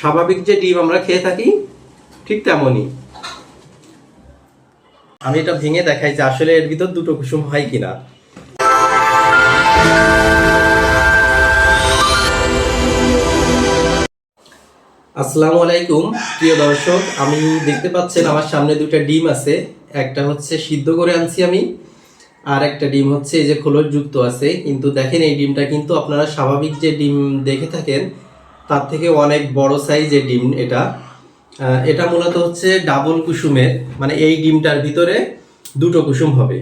স্বাভাবিক যে ডিম আমরা খেয়ে থাকি, ঠিক তেমনই। আমি এটা ভেঙে দেখাই যে আসলে এর ভিতর দুটো কুসুম হয় কিনা। আসসালামু আলাইকুম, প্রিয় দর্শক, আমি দেখতে পাচ্ছেন আমার সামনে দুটো ডিম আছে। একটা হচ্ছে সিদ্ধ করে আনছি আমি, আর একটা ডিম হচ্ছে এই যে খোলস যুক্ত আছে। কিন্তু দেখেন এই ডিমটা কিন্তু আপনারা স্বাভাবিক যে ডিম দেখে থাকেন তার থেকে অনেক বড় সাইজের ডিম এটা। এটা মূলত হচ্ছে ডাবল কুসুমের মানে এই ডিমটার ভিতরে দুটো কুসুম হবে।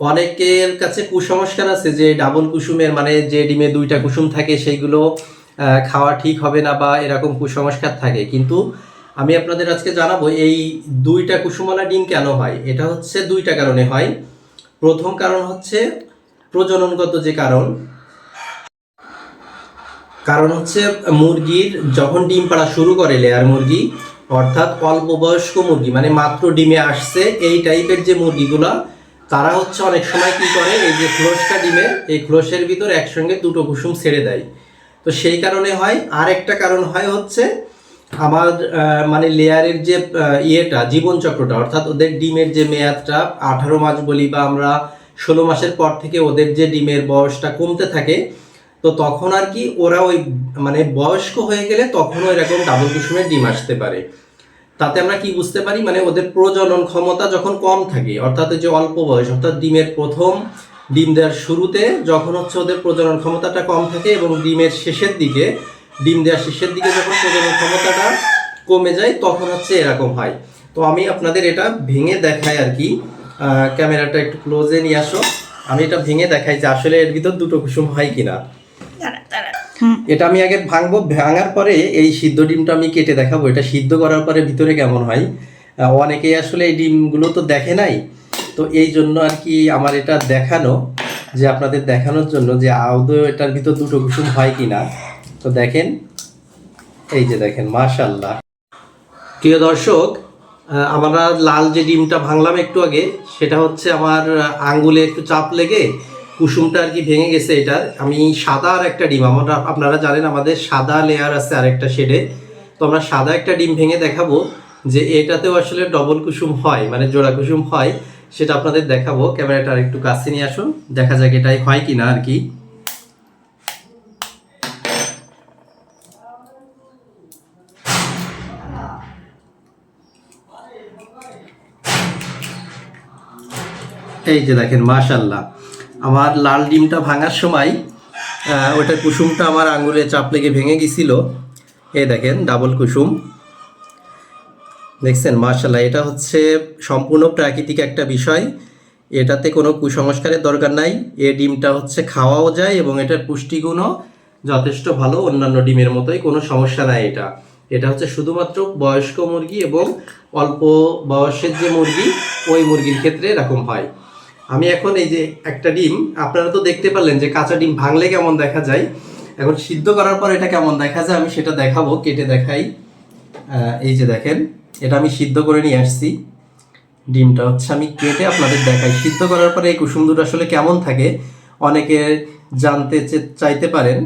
অনেকের কাছে কুসংস্কার আছে যে ডাবল কুসুমের মানে যে ডিমে দুইটা কুসুম থাকে সেইগুলো খাওয়া ঠিক হবে না বা এরকম কুসংস্কার থাকে। কিন্তু আমি আপনাদের আজকে জানাব এই দুইটা কুসুমওয়ালা ডিম কেন হয়? এটা হচ্ছে দুইটা কারণে হয়। প্রথম কারণ হচ্ছে প্রজননগত যে কারণ কারণ হচ্ছে মুরগির যখন ডিম পাড়া শুরু করে লেয়ার মুরগি, অর্থাৎ অল্প বয়স্ক মুরগি মানে মাত্র ডিমে আসছে এই টাইপের যে মুরগিগুলা, তারা হচ্ছে অনেক সময় কি করে, এই যে ক্লোসটা ডিমে, এই ক্লোসের ভিতর একসঙ্গে দুটো কুসুম ছেড়ে দেয়। তো সেই কারণে হয়। আর একটা কারণ হয় হচ্ছে আমার মানে লেয়ারের যে ইয়েটা জীবনচক্রটা অর্থাৎ ওদের ডিমের যে মেয়াদটা, আঠারো মাস বলি বা আমরা ষোলো মাসের পর থেকে ওদের যে ডিমের বয়সটা কমতে থাকে তো তখন আর কি ওরা ওই মানে বয়স্ক হয়ে গেলে তখনও এরকম ডাবল কুসুমের ডিম আসতে পারে। তাতে আমরা কি বুঝতে পারি? মানে ওদের প্রজনন ক্ষমতা যখন কম থাকে, অর্থাৎ যে অল্প বয়স, অর্থাৎ ডিমের প্রথম ডিম দেওয়ার শুরুতে যখন হচ্ছে ওদের প্রজনন ক্ষমতাটা কম থাকে এবং ডিমের শেষের দিকে, ডিম দেওয়ার শেষের দিকে যখন প্রজনন ক্ষমতাটা কমে যায়, তখন হচ্ছে এরকম হয়। তো আমি আপনাদের এটা ভেঙে দেখাই আর কি। ক্যামেরাটা একটু ক্লোজে নিয়ে আসো। আমি এটা ভেঙে দেখাই যে আসলে এর ভিতর দুটো কুসুম হয় কিনা। এটা আমি আগে ভাঙবো ভাঙার পরে এই সিদ্ধ ডিমটা আমি কেটে দেখাবো। এটা সিদ্ধ করার পরে ভিতরে কেমন হয়? আহ, অনেকেই আসলে এই ডিমগুলো তো দেখে নাই। তো এই জন্য আর কি আমার এটা দেখানো যে আপনাদের দেখানোর জন্য যে আদৌ এটার ভিতর দুটো কুসুম হয় কিনা। তো দেখেন এই যে দেখেন মাশাল্লাহ প্রিয় দর্শক আমরা লাল যে ডিমটা ভাঙলাম একটু আগে সেটা হচ্ছে আমার আঙ্গুলে একটু চাপ লেগে কুসুমটা আর কি ভেঙে গেছে এটা। আমি সাদা আর একটা ডিম, আমরা আপনারা জানেন আমাদের সাদা লেয়ার আছে আরেকটা শেডে তো আমরা সাদা একটা ডিম ভেঙে দেখাবো যে এটাতেও আসলে ডবল কুসুম হয় মানে জোড়া কুসুম হয়, সেটা আপনাদের দেখাবো। ক্যামেরাটা আর একটু কাছে নিয়ে আসুন, দেখা যাক এটাই হয় কিনা আর কি। এই যে দেখেন মাশাল্লাহ আমার লাল ডিমটা ভাঙার সময় ওটা কুসুমটা আমার আঙুলে চাপ লেগে ভেঙে গেছিল। এ দেখেন, ডাবল কুসুম। দেখছেন মাশাল্লাহ এটা হচ্ছে সম্পূর্ণ প্রাকৃতিক একটা বিষয়। এটাতে কোনো কুসংস্কারের দরকার নাই। এ ডিমটা হচ্ছে খাওয়াও যায় এবং এটার পুষ্টিগুণও যথেষ্ট ভালো। অন্যান্য ডিমের মতোই কোনো সমস্যা নাই এটা। এটা হচ্ছে শুধুমাত্র বয়স্ক মুরগি এবং অল্প বয়সের যে মুরগি, ওই মুরগির ক্ষেত্রে এরকম হয়। আমি এখন এই যে একটা ডিম, আপনারা তো দেখতে পারলেন যে কাঁচা ডিম ভাঙলে কেমন দেখা যায়। এখন সিদ্ধ করার পর এটা কেমন দেখা যায় আমি সেটা দেখাবো, কেটে দেখাই। এই যে দেখেন, এটা আমি সিদ্ধ করে নিয়ে আসছি। ডিমটা হচ্ছে আমি কেটে আপনাদের দেখাই। সিদ্ধ করার পরে এই কুসুম দুটো আসলে কেমন থাকে, অনেকে জানতে চাইতে পারেন।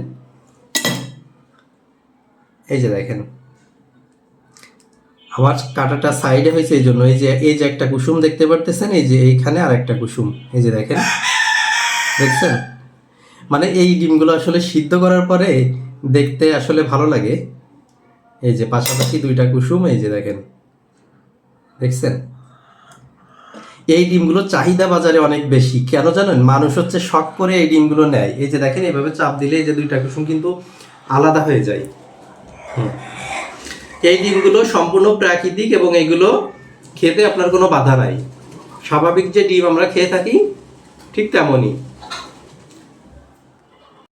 এই যে দেখেন আমার কাটাটা সাইডে হয়েছে, এই জন্য এই যে এই যে একটা কুসুম দেখতে পারতেছেন, এই যে এইখানে আর একটা কুসুম, এই যে দেখেন। দেখছেন? মানে এই ডিমগুলো আসলে সিদ্ধ করার পরে দেখতে আসলে ভালো লাগে। এই যে পাশাপাশি দুইটা কুসুম, এই যে দেখেন। দেখছেন? এই ডিমগুলো চাহিদা বাজারে অনেক বেশি। কেন জানেন? মানুষ হচ্ছে শখ করে এই ডিমগুলো নেয়। এই যে দেখেন, এভাবে চাপ দিলে এই যে দুইটা কুসুম কিন্তু আলাদা হয়ে যায়। হুম। এই ডিমগুলো সম্পূর্ণ প্রাকৃতিক এবং এগুলো খেতে আপনার কোনো বাধা নাই। স্বাভাবিক যে ডিম আমরা খেয়ে থাকি, ঠিক তেমনই।